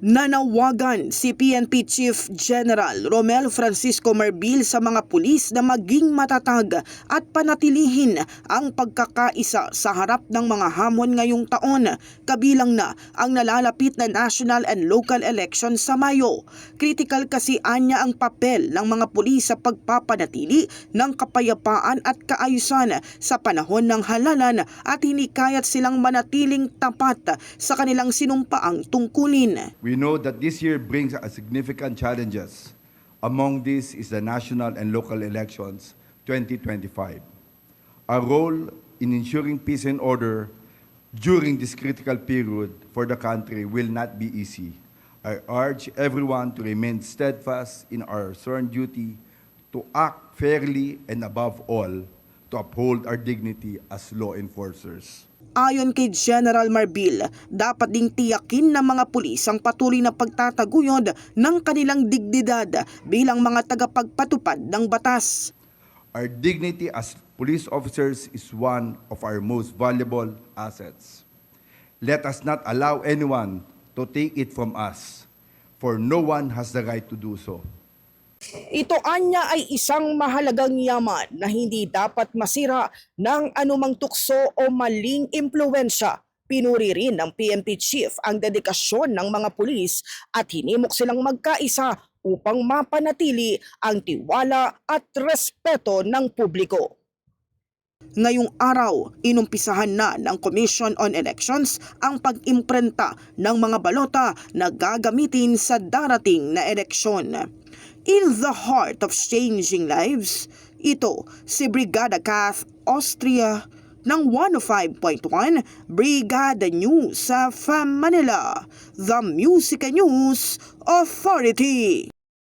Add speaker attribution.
Speaker 1: Nanawagan si PNP Chief General Romel Francisco Marbil sa mga pulis na maging matatag at panatilihin ang pagkakaisa sa harap ng mga hamon ngayong taon, kabilang na ang nalalapit na national and local election sa Mayo. Critical kasi anya ang papel ng mga pulis sa pagpapanatili ng kapayapaan at kaayusan sa panahon ng halalan at hinikayat silang manatiling tapat sa kanilang sinumpaang tungkulin.
Speaker 2: We know that this year brings a significant challenges. Among these is the national and local elections 2025. Our role in ensuring peace and order during this critical period for the country will not be easy. I urge everyone to remain steadfast in our sworn duty to act fairly and above all, to uphold our dignity as law enforcers.
Speaker 1: Ayon kay General Marbil, dapat ding tiyakin ng mga pulis ang patuloy na pagtataguyod ng kanilang dignidad bilang mga tagapagpatupad ng batas.
Speaker 2: Our dignity as police officers is one of our most valuable assets. Let us not allow anyone to take it from us, for no one has the right to do so.
Speaker 1: Ito anya ay isang mahalagang yaman na hindi dapat masira ng anumang tukso o maling impluensya. Pinuri rin ng PNP chief ang dedikasyon ng mga pulis at hinimok silang magkaisa upang mapanatili ang tiwala at respeto ng publiko. Ngayong araw, inumpisahan na ng Commission on Elections ang pag-imprenta ng mga balota na gagamitin sa darating na eleksyon. In the heart of changing lives, ito si Brigada Kath Austria ng 105.1 Brigada News sa FAM Manila, the Music News Authority.